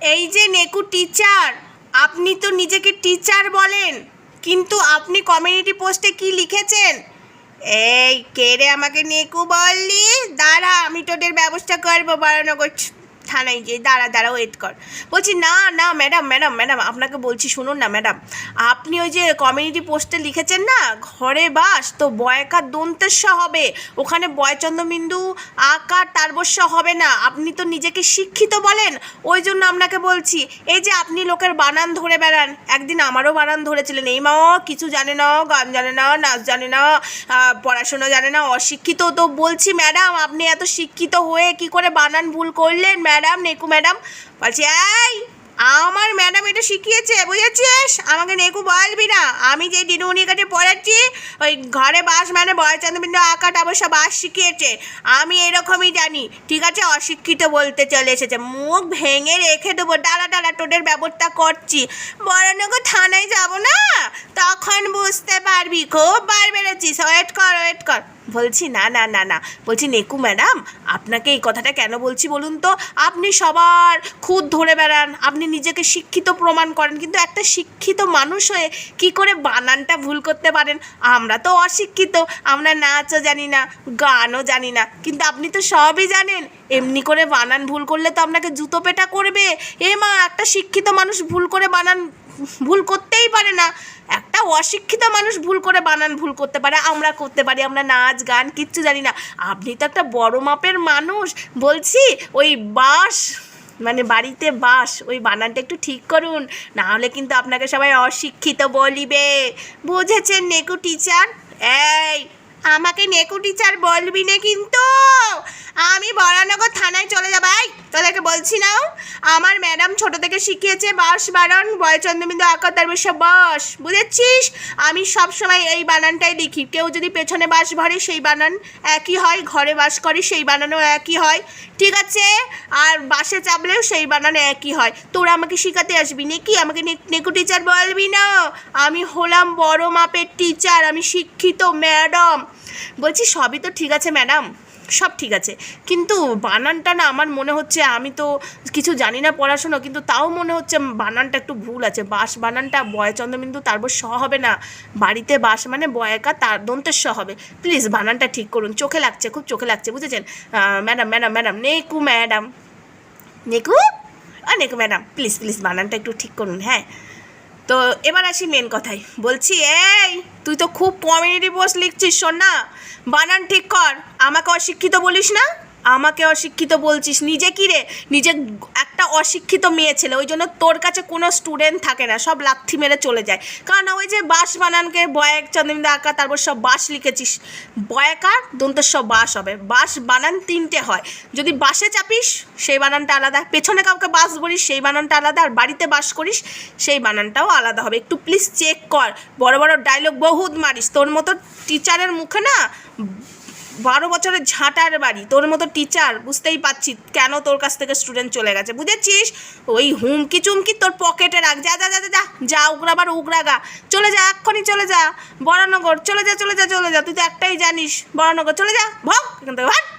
এই যে নেকু টিচার আপনি তো নিজেকে টিচার বলেন, কিন্তু আপনি কমিউনিটি পোস্টে কি লিখেছেন? এই, কে রে আমাকে নেকু বললি? দাঁড়া, আমি তোদের ব্যবস্থা করব, বারানগর থানায় গিয়ে দাঁড়া দাঁড়া ওয়েট কর। বলছি, না না ম্যাডাম ম্যাডাম ম্যাডাম আপনাকে বলছি শুনুন না ম্যাডাম আপনি ওই যে কমিউনিটি পোস্টে লিখেছেন না, ঘরে বাস, তো বয়কার দন্তেস্ব হবে। ওখানে বয়চন্দ্রবিন্দু আকার তারবস্য হবে না। আপনি তো নিজেকে শিক্ষিত বলেন। ওই জন্য আপনাকে বলছি, এই যে আপনি লোকের বানান ধরে বেড়ান, একদিন আমারও বানান ধরেছিলেন। এই মা, কিছু জানে না, গান জানে না, নাচ জানে না পড়াশোনা জানে না, অশিক্ষিত তো বলছি ম্যাডাম আপনি এত শিক্ষিত হয়ে কি করে বানান ভুল করলেন ম্যাডাম নেকু ম্যাডাম। বলছি, এই, আমার ম্যাডাম এটা শিখিয়েছে, বুঝেছিস? আমাকে নেকু বলবি না। আমি যে দিনুমনির কাছে পড়াচ্ছি ওই ঘরে বাস মানে বয়চন্দ্রবিন্দু আঁকাটা অবশ্য বাস শিখিয়েছে। আমি এরকমই জানি, ঠিক আছে? অশিক্ষিত বলতে চলে এসেছে। মুখ ভেঙে রেখে দেবো। ডালা দাঁড়া, তোদের ব্যবস্থা করছি। বরানগর থানায় যাব না? তখন বুঝতে পারবি। খুব বার বেড়েছিস। ওয়েট কর ওয়েট কর। বলছি, না না না না। বলছি, নেকু ম্যাডাম, আপনাকে এই কথাটা কেন বলছি বলুন তো? আপনি সবার খুদ ধরে বেড়ান, আপনি নিজেকে শিক্ষিত প্রমাণ করেন, কিন্তু একটা শিক্ষিত মানুষ হয়ে কি করে বানানটা ভুল করতে পারেন? আমরা তো অশিক্ষিত, আমরা নাচও জানি না, গানও জানি না, কিন্তু আপনি তো সবই জানেন। এমনি করে বানান ভুল করলে তো আপনাকে জুতো পেটা করবে। এ মা, একটা শিক্ষিত মানুষ ভুল করে বানান ভুল করতেই পারে না। একটা অশিক্ষিত মানুষ ভুল করে বানান, ভুল করতে পারে, আমরা করতে পারি, আমরা নাচ, গান, কিচ্ছু জানি না। আপনি তো একটা বড় মাপের মানুষ। বলছি, ওই বাস মানে বাড়িতে বাস ওই বানানটা একটু ঠিক করুন। না হলে কিন্তু আপনাকে সবাই অশিক্ষিত বলিবে। বুঝেছেন নেকু টিচার এই, আমাকে নেকু টিচার বলবি না কিন্তু? আমি বরানগর থানায় চলে যাব। এই তোদেরকে বলছি না। আমার ম্যাডাম ছোট থেকে শিখিয়েছে বাস বারণ বয়চন্দ্রবিন্দু আঁকা তার সব বাস বুঝেছিস? আমি সব সময় এই বানানটাই লিখি। কেউ যদি পেছনে বাস ভরে, সেই বানান একই হয়। ঘরে বাস করে, সেই বানানও একই হয়। ঠিক আছে? আর বাসে চাপলেও সেই বানান একই হয়। তোরা আমাকে শেখাতে আসবি নাকি? আমাকে নেকু টিচার বলবি না? আমি হলাম বড় মাপের টিচার আমি শিক্ষিত ম্যাডাম। বলছি সবই তো ঠিক আছে, ম্যাডাম। সব ঠিক আছে। কিন্তু বানানটা না আমার মনে হচ্ছে, আমি তো কিছু জানি না পড়াশুনো, কিন্তু তাও মনে হচ্ছে বানানটা একটু ভুল আছে। বাস বানানটা বয়চন্দ্রবিন্দু তারপর স হবে না। বাড়িতে বাস মানে বয়কা, তার দন্তের স হবে। প্লিজ বানানটা ঠিক করুন। চোখে লাগছে, খুব চোখে লাগছে, বুঝেছেন? ম্যাডাম ম্যাডাম ম্যাডাম, নেকু ম্যাডাম। নেকু? আ নেকু ম্যাডাম, প্লিজ প্লিজ বানানটা একটু ঠিক করুন হ্যাঁ। তো এবার আসি মেন কথায়। বলছি, এই, তুই তো খুব কমিউনিটি পোস্ট লিখছিস শোন না বানান ঠিক কর। আমাকে অশিক্ষিত বলিস না? আমাকে অশিক্ষিত বলছিস? নিজে কি রে? নিজে একটা অশিক্ষিত মেয়ে ছেলে। ওই জন্য তোর কাছে কোনো স্টুডেন্ট থাকে না। সব লাথি মেরে চলে যায়। কারণ ওই যে বাস বানানকে বয়েক চন্দ্রবিন্দু আঁকা, তারপর সব বাস লিখেছিস। বয়াকার দন্তের সব বাস হবে। বাস বানান তিনটে হয়। যদি বাসে চাপিস, সেই বানানটা আলাদা। পেছনে কাউকে বাস বলিস সেই বানানটা আলাদা। আর বাড়িতে বাস করিস, সেই বানানটাও আলাদা হবে। একটু প্লিজ চেক কর। বড় বড় ডায়লগ বহুত মারিস। তোর মতো টিচারের মুখে না বারো বছরের ঝাঁটার বাড়ি তোর মতো টিচার বুঝতেই পারছি কেন তোর কাছ থেকে স্টুডেন্ট চলে গেছে বুঝেছিস? ওই হুমকি চুমকি তোর পকেটে রাখ যা যা যা যা, যা উগরাবার উগরাগা চলে যা এক্ষুনি চলে যা বরানগর চলে যা চলে যা চলে যা তুই তো একটাই জানিস বরানগর চলে যা ভগ এখান থেকে ভাগ।